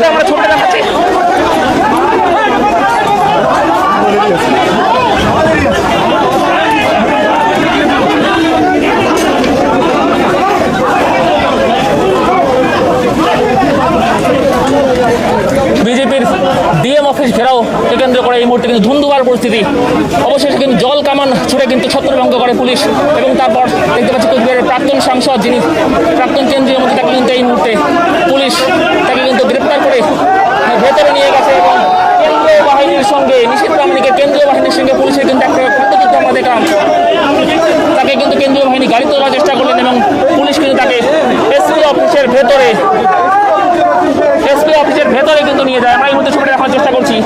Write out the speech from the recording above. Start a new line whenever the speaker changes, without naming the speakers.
যে আমরা ছবিটা দেখাচ্ছি। বিজেপির ডিএম অফিস ঘেরাও কেন্দ্র করে এই মুহূর্তে কিন্তু ধুমধুমার পরিস্থিতি। অবশেষে কিন্তু জল কামান ছুড়ে কিন্তু ছত্রভঙ্গ করে পুলিশ। এবং তারপর দেখতে পাচ্ছি কোচবিহারের প্রাক্তন সাংসদ যিনি প্রাক্তন কেন্দ্রীয় মন্ত্রী তাকে কিন্তু এই মুহূর্তে ভেতরে নিয়ে গেছে এবং কেন্দ্রীয় বাহিনীর সঙ্গে, নিষিদ্ধ রমণীকে কেন্দ্রীয় বাহিনীর সঙ্গে পুলিশের কিন্তু একটা ক্ষতযুদ্ধ আমরা দেখলাম। তাকে কিন্তু কেন্দ্রীয় বাহিনী গাড়ি তোলার চেষ্টা করলেন এবং পুলিশ কিন্তু তাকে এসপি অফিসের ভেতরে এসপি অফিসের ভেতরে কিন্তু নিয়ে যায়। আমরা এই মধ্যে ছবিটা দেখার চেষ্টা করছি।